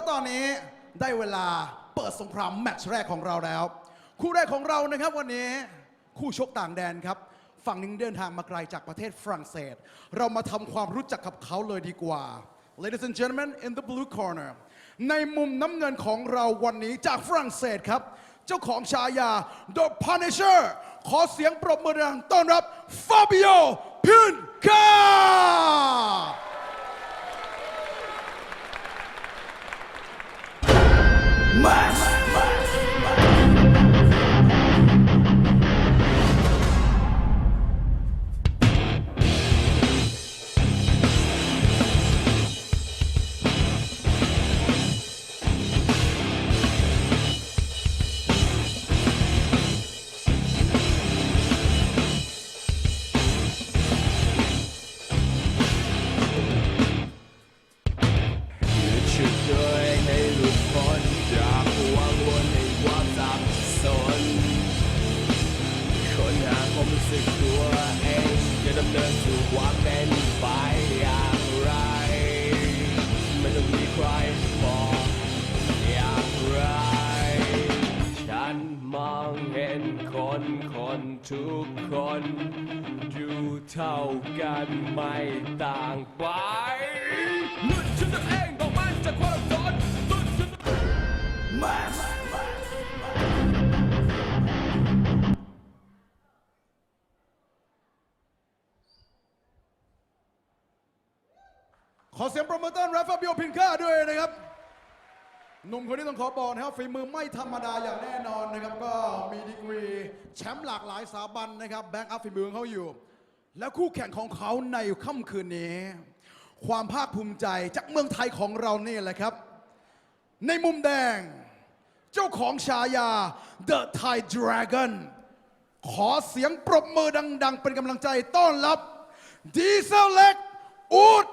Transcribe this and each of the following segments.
แล้วตอนนี้ได้เวลาเปิดสงครามแมตช์แรกของเราแล้ว คู่แรกของเรานะครับวันนี้คู่ชกต่างแดนครับ ฝั่งหนึงเดินทางมาไกลจากประเทศฝรั่งเศส เรามาทำความรู้จักกับเขาเลยดีกว่า Ladies and gentlemen in the blue corner ในมุมน้ำเงินของเราวันนี้จากฝรั่งเศสครับ เจ้าของฉายา The Punisher ขอเสียงปรบมือดังต้อนรับ Fabio Pinca ชุ ความเป็นไปอย่างไร ไม่ต้องมีใครบอกอย่างไร ฉันมองเห็นคนคนทุกคนดูเท่ากันไม่ต่างไปหลุดชุดตัวเองบอกมันจากความร้อนหลุดชุดตั อเสียงปรบมือต้อนรับฟาบิโอพินคาด้วยนะครับหนุ่มคนนี้ต้องขอบอกนะครับฝีมือไม่ธรรมดาอย่างแน่นอนนะครับ ก็มีดีกรีแชมป์หลากหลายสถาบันนะครับแบ็กอัพฝีมือของเขาอยู่ และคู่แข่งของเขาในค่ำคืนนี้ ความภาคภูมิใจจากเมืองไทยของเรานี่แหละครับ ในมุมแดง เจ้าของฉายา The Thai Dragon ขอเสียงปรบมือดัง ๆ เป็นกำลังใจต้อนรับดีเซลเล็กอูด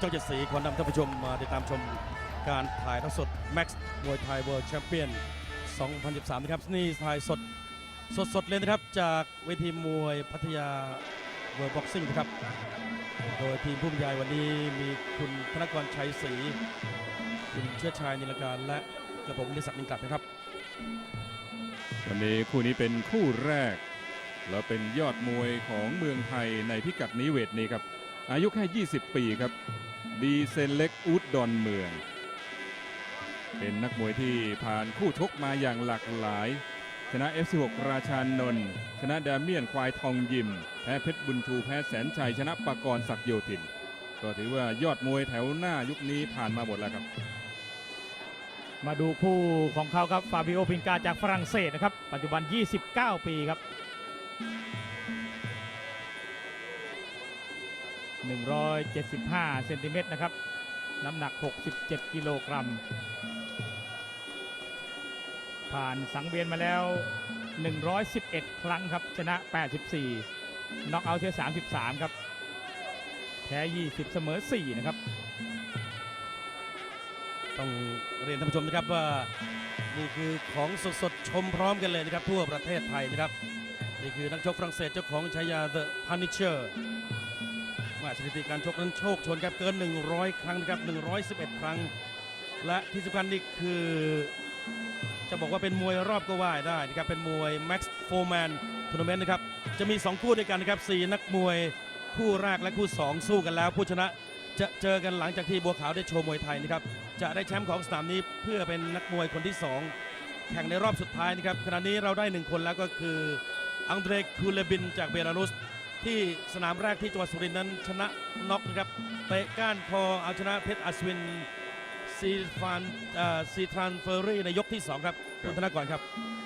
เจ้าเจ็ดสีขอนำท่านผู้ชมมาติดตามชมการถ่ายทอดสด Max มวยไทย World Champion 2013 นะครับ นี่ถ่ายสดสดสดเลยนะครับ จากเวทีมวยพัทยา World Boxing นะครับ โดยทีมผู้บรรยายวันนี้มีคุณธนกรชัยศรีคุณเชื้อชายนิลการและกระผมนิสักนิกลัดนะครับ วันนี้คู่นี้เป็นคู่แรก แล้วเป็นยอดมวยของเมืองไทยในพิกัดนี้เวทนี้ครับ อายุแค่ 20 ปีครับ ดีเซนเล็กอูดดอนเมือง เป็นนักมวยที่ผ่านคู่ชกมาอย่างหลากหลาย ชนะ F16 ราชานนท์ชนะดาเมียนควายทองยิมแพ้เพชรบุญชูแพ้แสนชัยชนะปากรศักโยธิน ก็ถือว่ายอดมวยแถวหน้ายุคนี้ผ่านมาหมดแล้วครับ มาดูคู่ของเขาครับฟาบิโอพินกาจากฝรั่งเศสนะครับ ปัจจุบัน 29 ปีครับ 175เซนติเมตรนะครับ น้ำหนัก 67 กิโลกรัม ผ่านสังเวียนมาแล้ว 111 ครั้งครับ ชนะ 84 น็อกเอาท์เสีย33 ครับ แพ้ 20 เสมอ 4 นะครับ ต้องเรียนท่านผู้ชมนะครับว่านี่คือของสดๆ ชมพร้อมกันเลยนะครับ ทั่วประเทศไทยนะครับ นี่คือนักชกฝรั่งเศสเจ้าของฉายา The Punisher ว่าสถิติการชกนั้นโชคชนครับเกิน 100 ครั้งนะครับ111 ครั้ง และที่สำคัญนี่คือ จะบอกว่าเป็นมวยรอบก็ว่าได้นะครับเป็นมวย Max Foreman Tournament นะครับจะมี 2 คู่ด้วยกันนะครับ4นักมวยคู่แรกและคู่ 2 สู้กันแล้ว ผู้ชนะจะเจอกันหลังจากที่บัวขาวได้โชว์มวยไทยนะครับจะได้แชมป์ของสนามนี้เพื่อเป็นนักมวยคนที่ 2 แข่งในรอบสุดท้ายนะครับขณะนี้เราได้หนึ่งคนแล้วก็คืออังเดรคูเลบินจากเบลารุส ที่สนามแรกที่จังหวัดสุรินทร์นั้นชนะน็อกนะครับเตะก้านคอเอาชนะเพชรอัศวินซีฟานเอ่อซีทรานเฟอรี่ในยกที่ 2 ครับคุณธนากรครับ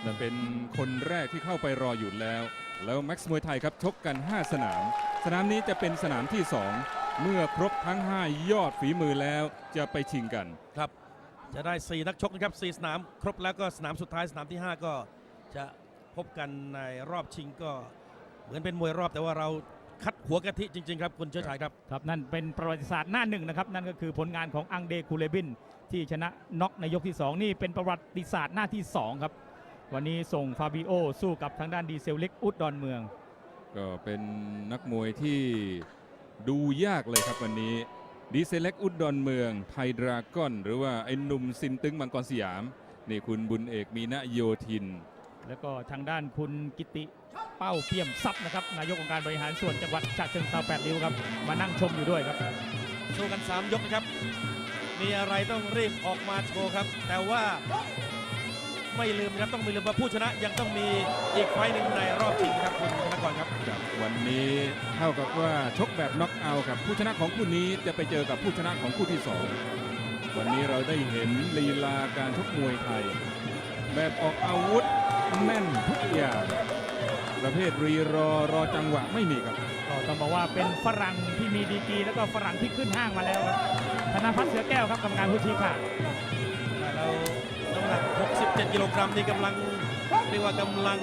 นั่นเป็นคนแรกที่เข้าไปรออยู่แล้ว แล้วแม็กซ์มวยไทยครับชกกัน 5 สนาม สนามนี้จะเป็นสนามที่ 2 เมื่อครบทั้ง 5 ยอดฝีมือแล้วจะไปชิงกันครับ จะได้ 4 นักชกนะครับ 4 สนาม ครบแล้วก็สนามสุดท้ายสนามที่ 5 ก็จะพบกันในรอบชิงก็ เหมือนเป็นมวยรอบแต่ว่าเราคัดหัวกะทิจริง ๆ ครับคุณเชิดชายครับ ครับนั่นเป็นประวัติศาสตร์หน้าหนึ่งนะครับ นั่นก็คือผลงานของอังเดคูเลบิน ที่ชนะน็อกในยกที่ 2 นี่เป็นประวัติศาสตร์หน้าที่ 2 ครับ วันนี้ส่งฟาบิโอสู้กับทางด้านดีเซลเล็กอุดดอนเมือง ก็เป็นนักมวยที่ดูยากเลยครับวันนี้ดีเซเล็กอุดดอนเมือง ไทยดราก้อน หรือว่าไอ้หนุ่มซินตึงมังกรสยามนี่คุณบุญเอกมีนะโยธิน แล้วก็ทางด้านคุณกิติเป้าเปี่ยมทรัพย์นะครับนายกองค์การบริหารส่วนจังหวัดฉะเชิงเทราแปดริ้วครับมานั่งชมอยู่ด้วยครับ สู้กัน 3 ยกนะครับ มีอะไรต้องรีบออกมาโชว์ครับ แต่ว่าไม่ลืมนะครับต้องไม่ลืมว่าผู้ชนะยังต้องมีอีกไฟล์หนึ่งในรอบชิงครับคุณธนากรครับ ครับวันนี้เท่ากับว่าชกแบบน็อกเอาท์ครับผู้ชนะของคู่นี้จะไปเจอกับผู้ชนะของคู่ที่สองวันนี้เราได้เห็นลีลาการชกมวยไทย แบบออกอาวุธ แม่นทุกอย่างประเภทรีรอรอจังหวะไม่มีครับ ก็ต้องบอกว่าเป็นฝรั่งที่มีดีกรีแล้วก็ฝรั่งที่ขึ้นห้างมาแล้วครับธนพัฒน์เสือแก้วครับกรรมการผู้ชี้ขาดเราน้ำหนัก 67 กิโลกรัมนี่กำลังเรียกว่ากำลัง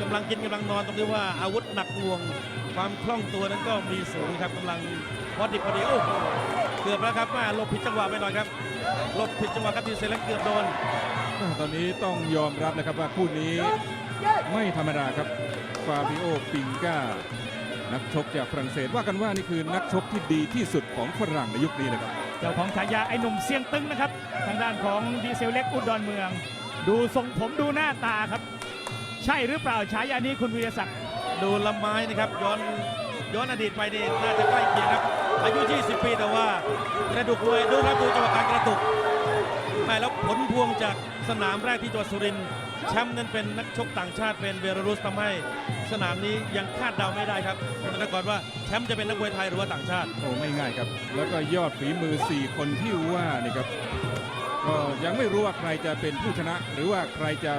กำลังกินกำลังนอนตรงที่ว่าอาวุธหนักหน่วง ความคล่องตัวนั้นก็มีสูงครับกำลังพอดิบพอดีโอ้โหเกือบแล้วครับแม่หลบผิดจังหวะไปหน่อยครับหลบผิดจังหวะครับดีเซลเล็กเกือบโดน ตอนนี้ต้องยอมรับนะครับว่าคู่นี้ไม่ธรรมดาครับฟาบิโอปิงก้านักชกจากฝรั่งเศสว่ากันว่านี่คือนักชกที่ดีที่สุดของฝรั่งในยุคนี้นะครับ เจ้าของฉายาไอ้หนุ่มเสียงตึงนะครับ ทางด้านของดีเซลเล็กอุดรเมือง ดูทรงผมดูหน้าตาครับ ใช่หรือเปล่าฉายานี้คุณวิทยาศักดิ์ดูละไม้นะครับย้อนย้อนอดีตไปนี่น่าจะใกล้เคียงครับ อายุ 20 ปีแต่ว่ากระดูกมวยดูครับดูจังหวะการกระตุก แม่แล้วผลพวงจากสนามแรกที่จังหวัดสุรินทร์แชมป์นั้นเป็นนักชกต่างชาติเป็นเบลารุสทำให้สนามนี้ยังคาดเดาไม่ได้ครับคุณธนกรว่าแชมป์จะเป็นนักมวยไทยหรือว่าต่างชาติโอ้ไม่ง่ายครับ แล้วก็ยอดฝีมือ 4 คนที่ว่านี่ครับก็ยังไม่รู้ว่าใครจะเป็นผู้ชนะ หรือว่าใครจะ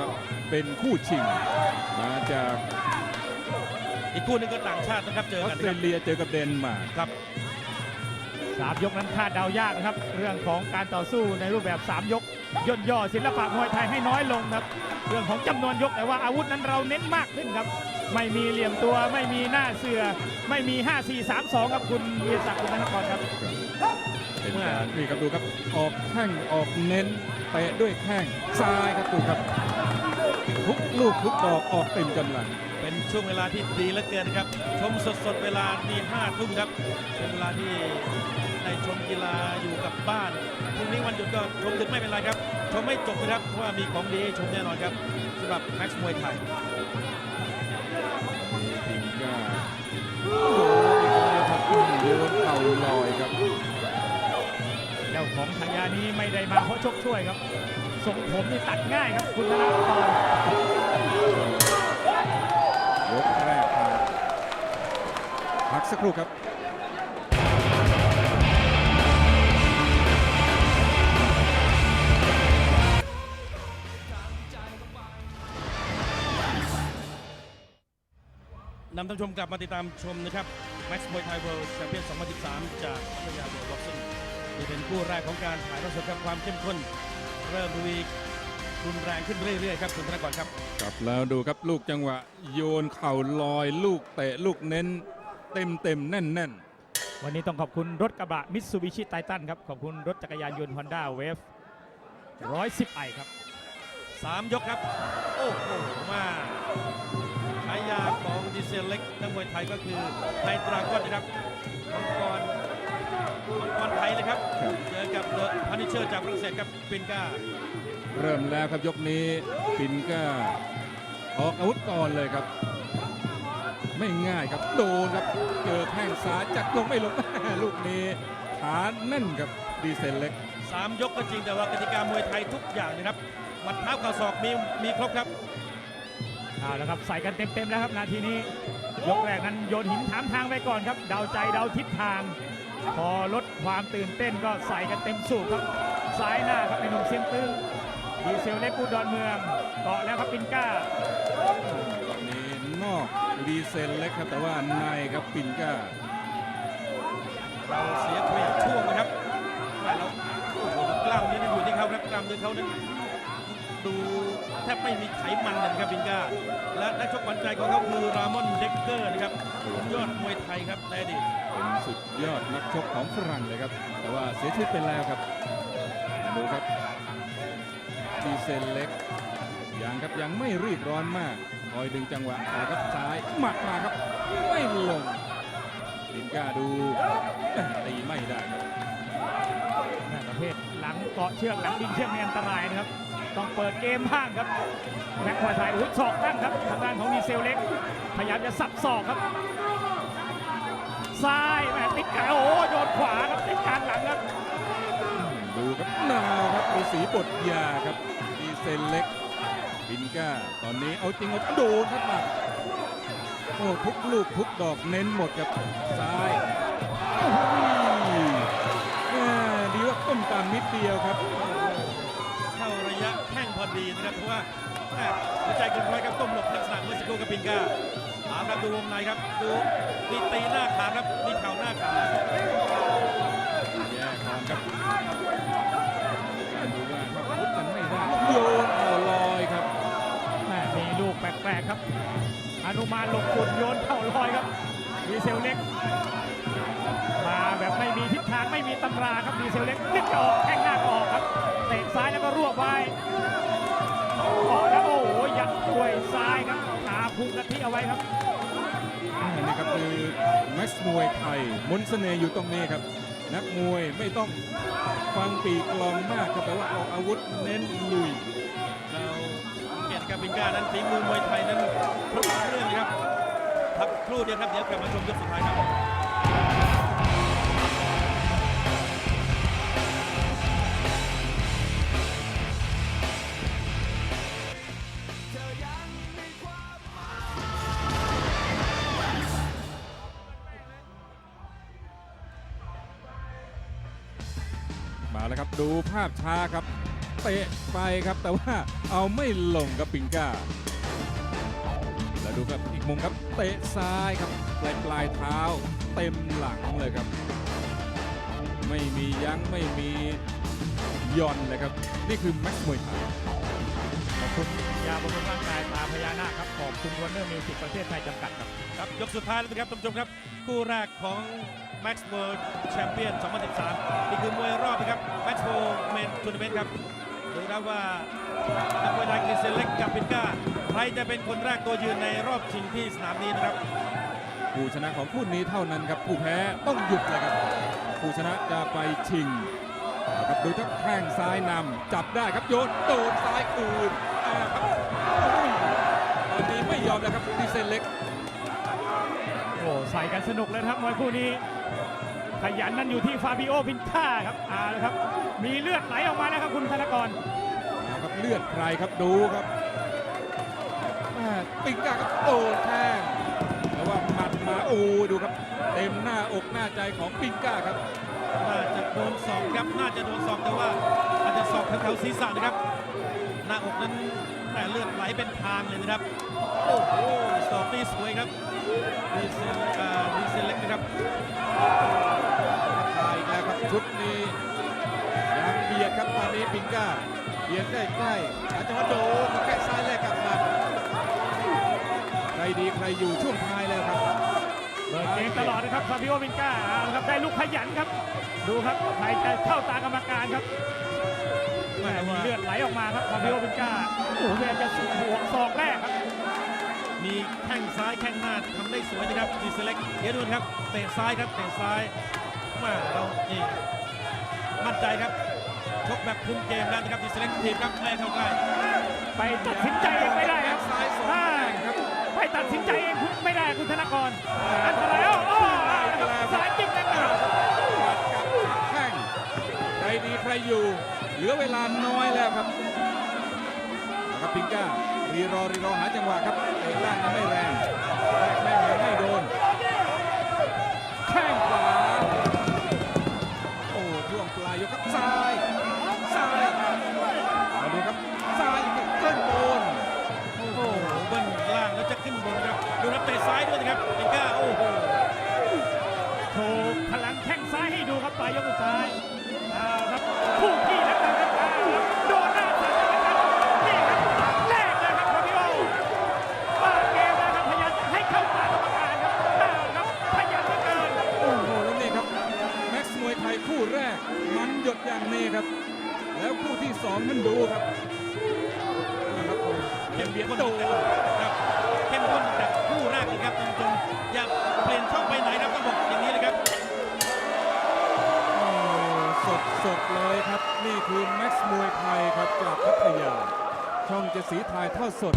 เป็นคู่ชิงมาจากอีกคู่หนึงก็ต่างชาตินะครับเจอออกัสนเตรครับเลียเจอกับเดนมาร์กครับ สามยกนั้นคาดเดายากนะครับ เรื่องของการต่อสู้ในรูปแบบ 3 ยก ย่นย่อศิลปะมวยไทยให้น้อยลงครับ เรื่องของจำนวนยกแต่ว่าอาวุธนั้นเราเน้นมากขึ้นครับ ไม่มีเหลี่ยมตัวไม่มีหน้าเสือ ไม่มี 5 4 3 2ครับคุณวิทยศักดิ์คุณธนกรครับเป็นการนี่ครับดูครับออกแข้งออกเน้นเตะด้วยแข้งซ้ายครับดูครับทุกลูกทุกดอกออกเต็มกำลัง ช่วงเวลาที่ดีเหลือเกินนะครับ ชมสดๆเวลานี่ห้าทุ่มครับเป็นเวลาที่ได้ชมกีฬาอยู่กับบ้านพรุ่งนี้วันหยุดก็ชมดึกไม่เป็นไรครับ ชมไม่จบนะครับเพราะว่ามีของดีให้ชมแน่นอนครับสำหรับแม็กซ์มวยไทยพิงก้าโอ้โหอีกคนเดียวครับอื้อโยนเข่าลอยครับเจ้าของฉายานี้ไม่ได้มาเพราะชกช่วยครับทรงผมนี่ตัดง่ายครับคุณธนกร สักครู่ครับนำท่านผู้ชมกลับมาติดตามชมนะครับแม็กซ์มวยไทยเวิลด์แชมเปี้ยน2013 จากพัทยาเวิลด์บ็อกซิ่งนี่เป็นคู่แรกของการถ่ายทอดสดครับความเข้มข้น เริ่มทวีรุนแรงขึ้นเรื่อยๆครับคุณธนกรครับ กลับแล้วดูครับลูกจังหวะ โยนเข่าลอย ลูกเตะลูกเน้น เต็มเต็มๆแน่นแน่นวันนี้ต้องขอบคุณรถกระบะมิตซูบิชิไททันครับ ขอบคุณรถจักรยานยนต์ฮอนด้าเวฟ110ไอครับสามยกครับ โอ้โหมาฉายาของดีเซลเล็กนักมวยไทยก็คือไทยตรากอนนะครับมังกรมังกรไทยเลยครับครับเจอกับเดอะพันิเชอร์จากฝรั่งเศสครับปินก้า เริ่มแล้วครับยกนี้ปินก้า ออกอาวุธก่อนเลยครับ ไม่ง่ายครับโดนครับเจอแข้งซ้ายจัดลงไม่ลงลูกนี้ขาแน่นครับดีเซลเล็กสามยกก็จริงแต่ว่ากติกามวยไทยทุกอย่างนะครับมหมัดเท้าเข่าศอกมีมีครบครับเอาละครับใส่กันเต็มๆแล้วครับนาทีนี้ ยกแรกนั้นโยนหินถามทางไปก่อนครับเดาใจเดาทิศทาง พอลดความตื่นเต้นก็ใส่กันเต็มสูบครับซ้ายหน้าครับในหนุ่มเซียงตึงดีเซลเล็กปูดอนเมืองเกาะแล้วครับปินก้าตอนนี้นอก ดีเซลเล็กครับแต่ว่าในครับปินก้าเราเสียเปรียบช่วงนะครับแต่เราโอ้โหกล้ามเนื้อนั้นอยู่ที่เขาครับกล้ามเนื้อเขานั้นดูแทบไม่มีไขมันเลยนะครับบินก้า และนักชกขวัญใจของเขาคือรามอนเด็กเกอร์นะครับยอดมวยไทยครับในอดีตเป็นสุดยอดนักชกของฝรั่งเลยครับ แต่ว่าเสียชีวิตไปแล้วครับดูครับดีเซลเล็กยังครับยังไม่รีบร้อนมากค อยดึงจังหวะขาครับซ้ายหมัดมาครับ ไม่ลงปินก้าดูแม่ตีไม่ได้ครับแม่ประเภทหลังเกาะเชือกหลังดินเชือกนี่อันตรายนะครับ ต้องเปิดเกมบ้างครับแม็กควายไทยอุ้ยศอกตั้งครับทางด้านของดีเซลเล็ก พยายามจะสับศอกครับซ้ายแม่ติดกายโอ้โหโยนขวาครับติดกลางหลังครับ ดูครับนาครับฤาษีบทยาครับดีเซลเล็ก ปินก้า ตอนนี้เอาจริงเอาโดนครับหมัดโอ้ทุกลูกทุกดอกเน้นหมดครับซ้ายโอ้โหแม่ดีว่าต้นตามนิดเดียวครับ เข้าระยะแข้งพอดีนะครับเพราะว่าแม่หัวใจเกินร้อยครับต้มหลบลักษณะเมื่อสักครู่กับปินก้าเอาครับดูวงในครับดูมีตีหน้าขาครับมีเข่าหน้าขาแย่ก่อนครับดูว่าถ้าพุดกันไม่ได้โยน กแปลกครับอนุมานหลบฝุ่นโยนเข้าลอยครับดีเซลเล็ก มาแบบไม่มีทิศทางไม่มีตำราครับดีเซลเล็กนิดจะออกแข้งหน้าออกครับเตะซ้ายแล้วก็รวบไว้ออกแล้วโอ้โหยัดด้วยซ้ายครับขาพุงกะทิเอาไว้ครับนนี้ครับคือแม็กซ์มวยไทยมนต์เสน่ห์อยู่ตรงนี้ครับ นักมวยไม่ต้องฟังปีกลองมากครับแต่ว่าออกอาวุธเน้นลุย กียรติกับปินก้านั้นฝีมือมวยไทยนั้นครบเครื่องนะครับพักครู่เดียวครับเดี๋ยวกลับมาชมยกสุดท้ายครับมาแล้วครับดูภาพช้าครับ เตะไปครับ แต่ว่าเอาไม่ลงครับปิงก้า แล้วดูครับอีกมุมครับเตะซ้ายครับปลายปลายเท้าเต็มหลังเลยครับ ไม่มียั้งไม่มีหย่อนเลยครับ นี่คือแม็กซ์มวยไทยขอบคุณยาบำรุงร่างกายตาพญานาคครับขอบคุณวอร์เนอร์มิวสิกประเทศไทยจำกัดครับครับยกสุดท้ายแล้วนะครับท่านผู้ชมครับ คู่แรกของ Max World Champion 2013 นี่คือมวยรอบนะครับ Max World Main Tournament ครับ ดูครับว่านักมวยไทยกฤษเล็กกับปินก้าใครจะเป็นคนแรกตัวยืนในรอบชิงที่สนามนี้นะครับ ผู้ชนะของคู่นี้เท่านั้นครับผู้แพ้ต้องหยุดเลยครับ ผู้ชนะจะไปชิงเอาครับดูทั้งแข้งซ้ายนำจับได้ครับโยนโดนซ้ายคืนอ่าครับอุ้ยตอนนี้ไม่ยอมแล้วครับดีเซนเล็กโอ้ใส่กันสนุกเลยนะครับมวยคู่นี้ ขยันนั่นอยู่ที่ฟาบิโอพินท่าครับเอาละครับ มีเลือดไหลออกมาแล้วครับคุณธนกรเอาครับเลือดใครครับดูครับแม่ปิงก้าครับโดนแข้งแต่ว่าหมัดมาโอ้ดูครับ เต็มหน้าอกหน้าใจของปิงก้าครับน่าจะโดนศอกครับน่าจะโดนศอกแต่ว่าอาจจะศอกแถวๆศีรษะนะครับ หน้าอกนั้นแหม่เลือดไหลเป็นทางเลยนะครับโอ้โหศอกนี่สวยครับดีเซลอ่าดีเซลเล็กนะครับ ชุดนี้ยังเบียดครับตอนนี้ปิงก้าเบียดใกล้ๆอาจจะว่าโดนแข้ซ้ายแลกกลับมาใครดีใครอยู่ช่วงท้ายแล้วครับเปิดเกมตลอดนะครับฟาบิโอพินก้าครับได้ลูกขยันครับ ดูครับใครจะเข้าตากรรมการครับแม่มีเลือดไหลออกมาครับฟาบิโอพินก้าโอ้โหพยายามจะบวกศอกแรกครับมีแข้งซ้ายแข้งหน้าทำได้สวยนะครับดีเซลเล็กเดี๋ยวดูนะครับเตะซ้ายครับเตะซ้าย มาเรานี่มั่นใจครับชกแบบคุมเกมแล้วนะครับดีเซลเล็กทีมครับแม่เข้าใกล้ไปตัดสินใจเองไม่ได้ครับซ้ายสองอ่าแข้งครับไปตัดสินใจเองไม่ได้คุณธนกรอันตรายแล้วอ้อนะครับสายจิ้มแรงครับหมัดกับแข้งใครดีใครอยู่ เหลือเวลาน้อยแล้วครับเอาครับพิงก้ารีรอรีรอหาจังหวะครับเตะล่างยังไม่แรงแรกแม่งยังไม่โดนแข้งขวา สองท่านดูครับนะครับผมเข้มเบียดข้นโดนครับเข้มข้นแบบคู่แรกเลยครับท่านผู้ชมอย่าเปลี่ยนช่องไปไหนครับต้องบอกอย่างนี้เลยครับโอ้สดสดเลยครับ นี่คือแม็กซ์มวยไทยครับจากพัทยา ช่องเจะสีถ่ายทอดสด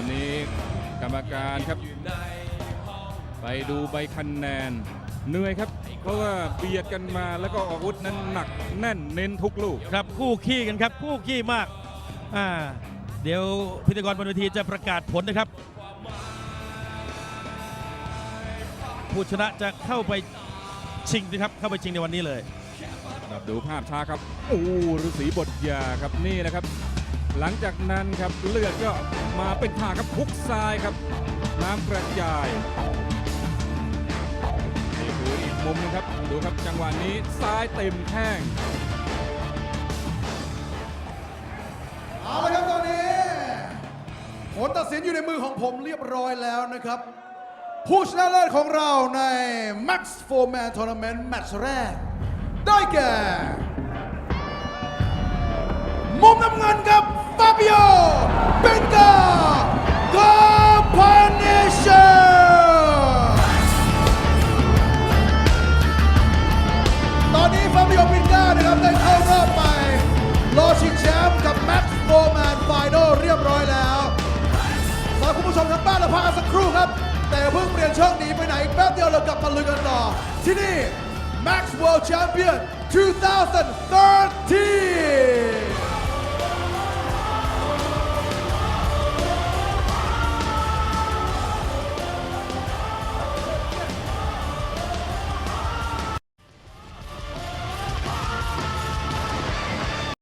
อนนี้กรรมการครับ ไปดูใบคะแนนเหนื่อยครับ เพราะว่าเบียดกันมาแล้วก็อาวุธนั้นหนักแน่นเน้นทุกลูก ครับคู่ขี้กันครับ คู่ขี้มากอ่าเดี๋ยวพิธีกรบนเวทีจะประกาศผลนะครับ ผู้ชนะจะเข้าไปชิงนะครับ เข้าไปชิงในวันนี้เลยครับดูภาพช้าครับ โอ้ฤาษีบทยาครับนี่นะครับ หลังจากนั้นครับเลือดก็มาเป็นท่าครับพุกซ้ายครับ น้ำกระจายนี่คืออีกมุมหนึงครับดูครับจังหวะนี้ซ้ายเต็มแข้งเอาละครับตอนนี้ผลตัดสินอยู่ในมือของผมเรียบร้อยแล้วนะครับ ผู้ชนะเลิศของเราใน Max 4 Man Tournament แมตช์แรก ได้แก่ มุมน้ำเงินครับ ฟาบิโอเบนกาโกพาเนเชอร์ตอนนี้ฟาบิโอเบนกานะครับได้เข้ารอบไปรอชิงแชมป์กับแม็กซ์โฟร์แมนไฟนอลเรียบร้อยแล้วฝากคุณผู้ชมทางบ้านเราพักกันสักครู่ครับ แต่เพิ่งเปลี่ยนช่องหนีไปไหนอีกแป๊บเดียวเรากลับมาลุยกันต่อ ที่นี่ Max World Champion 2013